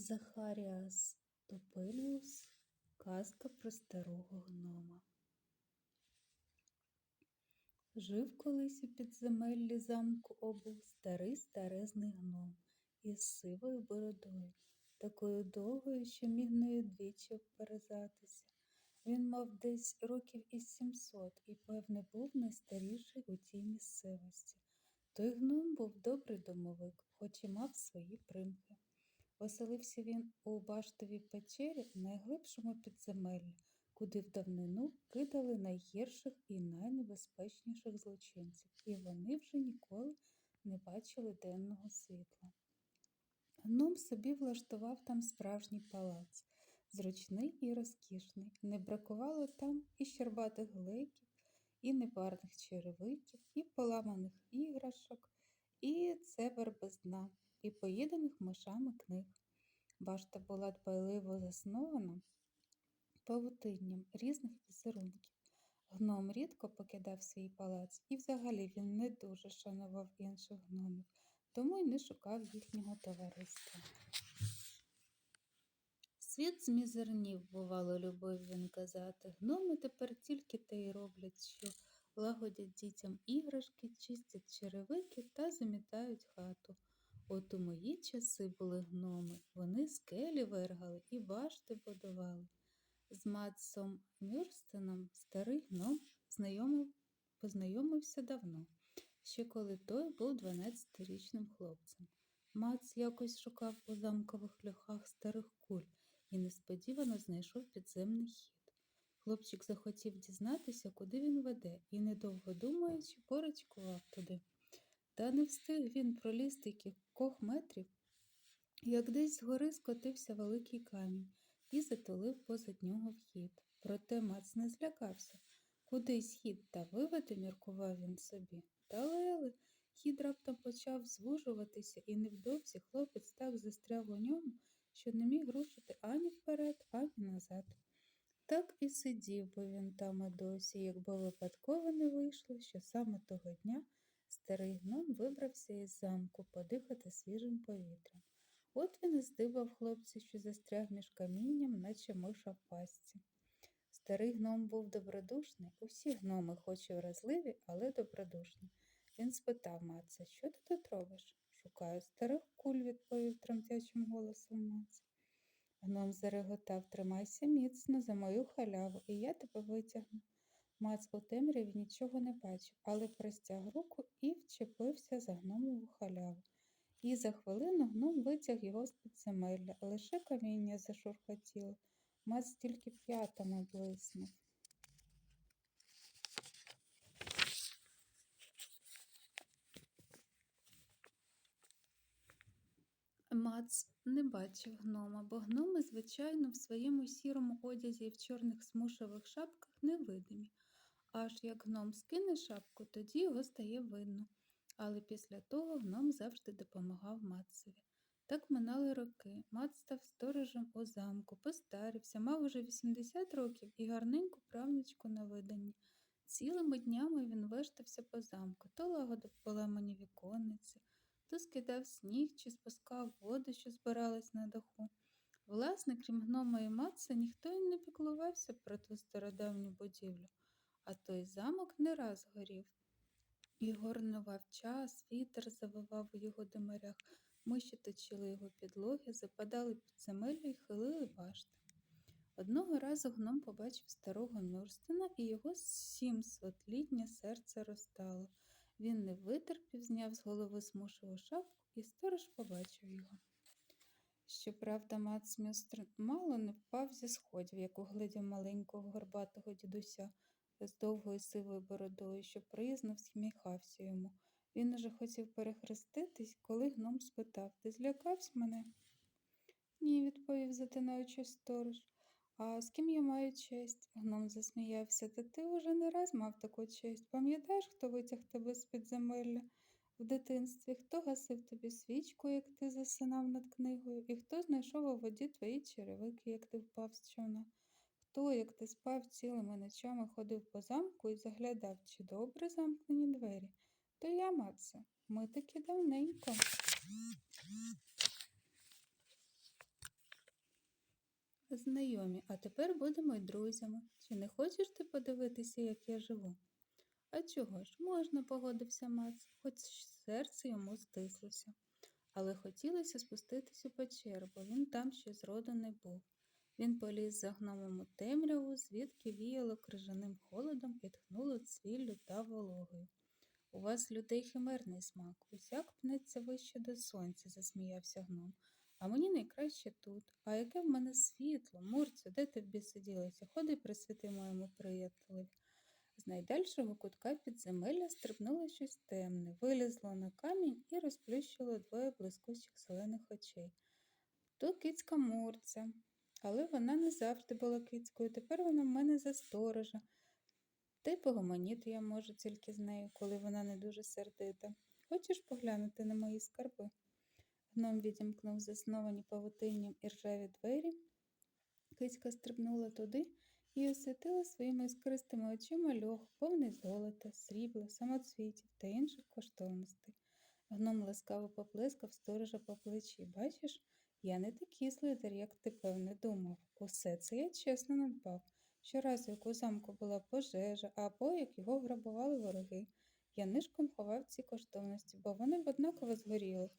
Захаріас Топиліус Казка про старого гнома. Жив колись у підземеллі замку обув старий старезний гном із сивою бородою, такою довгою, що міг нею двічі обперезатися. Він мав десь років із сімсот і, певне, був найстаріший у тій місцевості. Той гном був добрий домовик, хоч і мав свої примхи. Оселився він у баштовій печері в найглибшому підземеллі, куди в давнину кидали найгірших і найнебезпечніших злочинців, і вони вже ніколи не бачили денного світла. Гном собі влаштував там справжній палац, зручний і розкішний. Не бракувало там і щербатих глеків, і непарних черевиків, і поламаних іграшок, і цебер без дна, і поїдених мишами книг. Башта була дбайливо заснована павутинням різних візерунків. Гном рідко покидав свій палац, і взагалі він не дуже шанував інших гномів, тому й не шукав їхнього товариства. Світ змізернів, бувало, любив він казати. Гноми тепер тільки те й роблять, що лагодять дітям іграшки, чистять черевики та замітають хату. От у мої часи були гноми, вони скелі вергали і башти будували. З Матсом Мюрстеном старий гном знайомив, познайомився давно, ще коли той був 12-річним хлопцем. Мац якось шукав у замкових льохах старих куль і несподівано знайшов підземний хід. Хлопчик захотів дізнатися, куди він веде, і, недовго думаючи, порачкував туди. Та не встиг він пролізти кількох метрів, як десь згори скотився великий камінь і затулив позад нього вхід. Проте Мац не злякався. Кудись хід та виведе, міркував він собі. Та лели, хід раптом почав звужуватися, і невдовзі хлопець так застряг у ньому, що не міг рушити ані вперед, ані назад. Так і сидів би він там і досі, якби випадково не вийшло, що саме того дня старий гном вибрався із замку подихати свіжим повітрям. От він і здивав хлопця, що застряг між камінням, наче миша в пастці. Старий гном був добродушний, усі гноми, хоч і вразливі, але добродушні. Він спитав Маца, що ти тут робиш? Шукаю старих куль, відповів тремтячим голосом Мац. Гном зареготав, тримайся міцно за мою халяву, і я тебе витягну. Мац у темряві нічого не бачив, але простяг руку і вчепився за гномову халяву. І за хвилину гном витяг його з підземелля, лише каміння зашурхотіло. Мац тільки п'ятами блиснув. Мац не бачив гнома, бо гноми, звичайно, в своєму сірому одязі і в чорних смушевих шапках невидимі. Аж як гном скине шапку, тоді його стає видно. Але після того гном завжди допомагав Мацеві. Так минали роки. Мац став сторожем у замку, постарився, мав уже 80 років і гарненьку правничку на виданні. Цілими днями він вештався по замку, то лагодив поламані віконниці, то скидав сніг чи спускав воду, що збиралась на даху. Власне, крім гнома і Матса, ніхто й не піклувався про ту стародавню будівлю, а той замок не раз горів. І горнував час, вітер завивав у його димарях, миші точили його підлоги, западали під земелю і хилили башти. Одного разу гном побачив старого Мюрстена, і його сімсотлітнє серце розтало. Він не витерпів, зняв з голови смушеву шапку, і сторож побачив його. Щоправда, Мац Мюстер мало не впав зі сходів, як угледів маленького горбатого дідуся з довгою сивою бородою, що приязно всміхався йому. Він уже хотів перехреститись, коли гном спитав Ти злякався мене? Ні, відповів затинаючи сторож. А з ким я маю честь? Гном засміявся. Та ти уже не раз мав таку честь. Пам'ятаєш, хто витяг тебе з підземелля в дитинстві, хто гасив тобі свічку, як ти засинав над книгою, і хто знайшов у воді твої черевики, як ти впав з човна? Хто, як ти спав цілими ночами, ходив по замку і заглядав, чи добре замкнені двері? То я, Матсе, ми таки давненько. знайомі, а тепер будемо й друзями. Чи не хочеш ти подивитися, як я живу? А чого ж, можна, погодився Мац, хоч серце йому стислося. Але хотілося спуститись у печеру, бо він там ще зроду не був. Він поліз за гномом темряву, звідки віяло крижаним холодом і тхнуло цвіллю та вологою. У вас, людей, химерний смак, усяк пнеться вище до сонця, засміявся гном. А мені найкраще тут. А яке в мене світло, Мурцю, де ти в біси? Ходи присвіти моєму приятелеві. З найдальшого кутка підземелля стрибнуло щось темне, вилізло на камінь і розплющило двоє блискучих зелених очей. То кицька Мурця. Але вона не завжди була кицькою, тепер вона в мене за сторожа. Та й погомоніти я можу тільки з нею, коли вона не дуже сердита. Хочеш поглянути на мої скарби? Гном відімкнув засновані павутинням і ржаві двері. Кицька стрибнула туди і освітила своїми іскристими очима льох, повний золота, срібла, самоцвітів та інших коштовностей. Гном ласкаво поплескав сторожа по плечі. Бачиш, я не такий злидар, як ти, певне, думав. Усе це я чесно надбав. Щоразу, як у замку була пожежа, або як його грабували вороги, я нишком ховав ці коштовності, бо вони б однаково згоріли.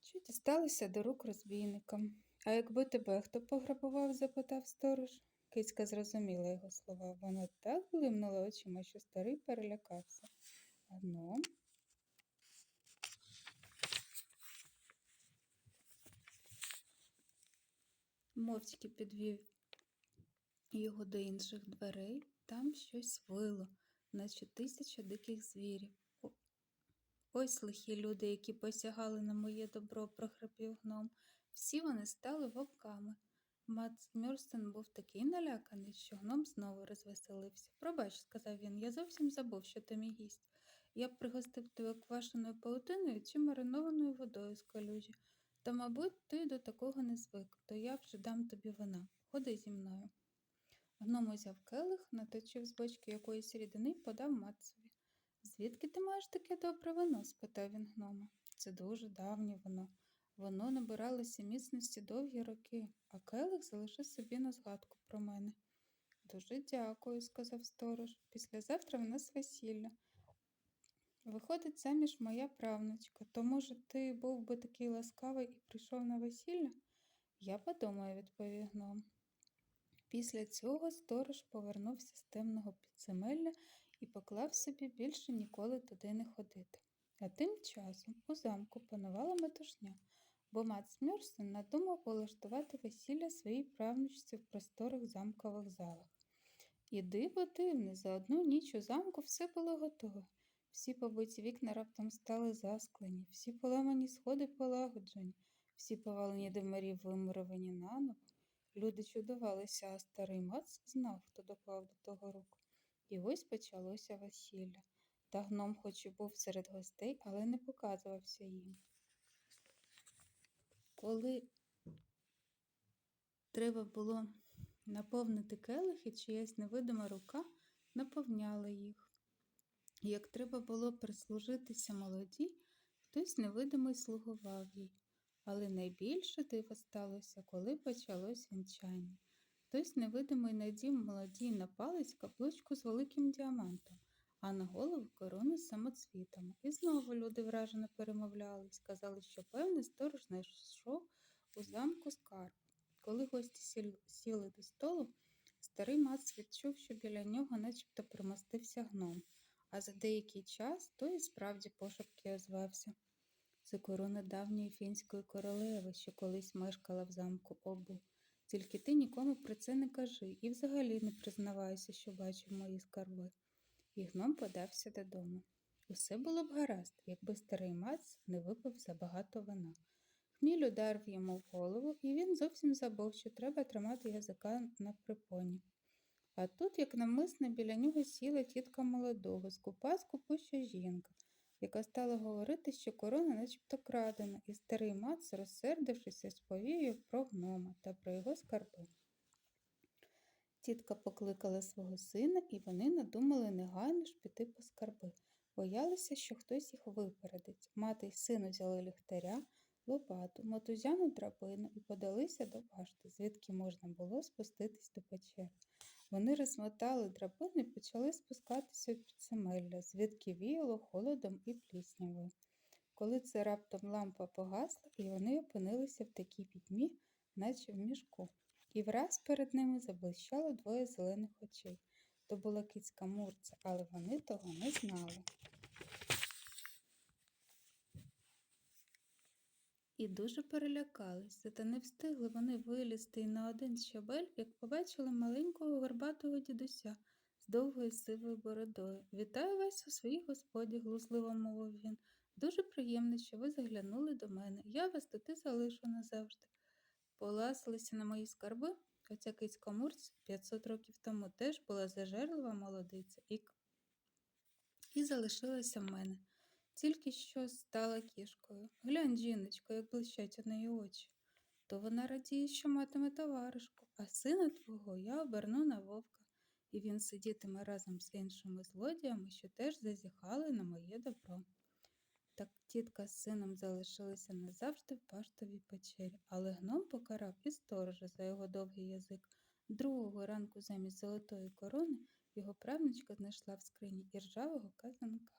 Що дісталося до рук розбійникам. А якби тебе хто пограбував? запитав сторож. Кицька зрозуміла його слова. Вона так блимнула очима, що старий перелякався. Гном мовчки підвів його до інших дверей. Там щось вило, наче тисяча диких звірів. Ось лихі люди, які посягали на моє добро, прохрипів гном. Всі вони стали вовками. Мац Мюрстен був такий наляканий, що гном знову розвеселився. Пробач, сказав він, я зовсім забув, що ти мій гість. Я б пригостив тебе квашеною паутиною чи маринованою водою з калюжі. Та, мабуть, ти до такого не звик, то я вже дам тобі вина. Ходи зі мною. Гном узяв келих, наточив з бочки якоїсь рідини і подав Мацові. Звідки ти маєш таке добре вино? спитав він гнома. Це дуже давнє вино. Воно набиралося міцності довгі роки, а келих залишив собі на згадку про мене. Дуже дякую, сказав сторож. Післязавтра в нас весілля. Виходить заміж моя правнучка, то, може, ти був би такий ласкавий і прийшов на весілля? Я подумаю, відповів гном. Після цього сторож повернувся з темного підземелля і поклав собі більше ніколи туди не ходити. А тим часом у замку панувала метушня, бо Мац Мюрсен надумав улаштувати весілля своїй правнучці в просторих замкових залах. І диво дивне, за одну ніч у замку все було готове. Всі побиті вікна раптом стали засклені, всі поламані сходи полагоджені, всі повалені димарі вимуровані наново. Люди чудувалися, а старий мац знав, хто доклав до того руку. І ось почалося весілля. Та гном хоч і був серед гостей, але не показувався їм. Коли треба було наповнити келихи, чиясь невидима рука наповняла їх. Як треба було прислужитися молоді, хтось невидимий слугував їй. Але найбільше диво сталося, коли почалось вінчання. Хтось невидимий надів молодій на палець капличку з великим діамантом, а на голову корону з самоцвітами. І знову люди вражено перемовлялись, сказали, що певний сторож знайшов у замку скарб. Коли гості сіли до столу, старий мац відчув, що біля нього начебто примостився гном, а за деякий час той і справді пошепки озвався. Це корона давньої фінської королеви, що колись мешкала в замку обу. Тільки ти нікому про це не кажи і взагалі не признавайся, що бачив мої скарби. І гном подався додому. Усе було б гаразд, якби старий мац не випив забагато вина. Хміль ударив йому в голову, і він зовсім забув, що треба тримати язика на припоні. А тут, як намисне, біля нього сіла тітка молодого, скупа скупуща жінка, яка стала говорити, що корона начебто крадена, і старий мац, розсердившись, розповів їй про гнома та про його скарби. Тітка покликала свого сина, і вони надумали негайно ж піти по скарби. Боялися, що хтось їх випередить. Мати й син узяли ліхтаря, лопату, мотузяну драбину і подалися до башти, звідки можна було спуститись до печери. Вони розмотали драбини і почали спускатися в підземелля, звідки віяло холодом і пліснявою. Коли це раптом лампа погасла, і вони опинилися в такій пітьмі, наче в мішку. І враз перед ними заблищало двоє зелених очей. То була кицька Мурця, але вони того не знали. І дуже перелякались, зате не встигли вони вилізти й на один щабель, як побачили маленького горбатого дідуся з довгою сивою бородою. Вітаю вас у своїй господі, глузливо мовив він. Дуже приємно, що ви заглянули до мене. Я вас тут і залишу назавжди. Поласилися на мої скарби, хоча кицька Мурць 500 років тому теж була зажерлива молодиця і, і залишилася в мене. Тільки що стала кішкою. Глянь, жіночко, як блищать у неї очі. То вона радіє, що матиме товаришку, а сина твого я оберну на вовка, і він сидітиме разом з іншими злодіями, що теж зазіхали на моє добро. Так тітка з сином залишилися назавжди в паштовій печері, але гном покарав і сторожа за його довгий язик. Другого ранку замість золотої корони його правнучка знайшла в скрині іржавого казанка.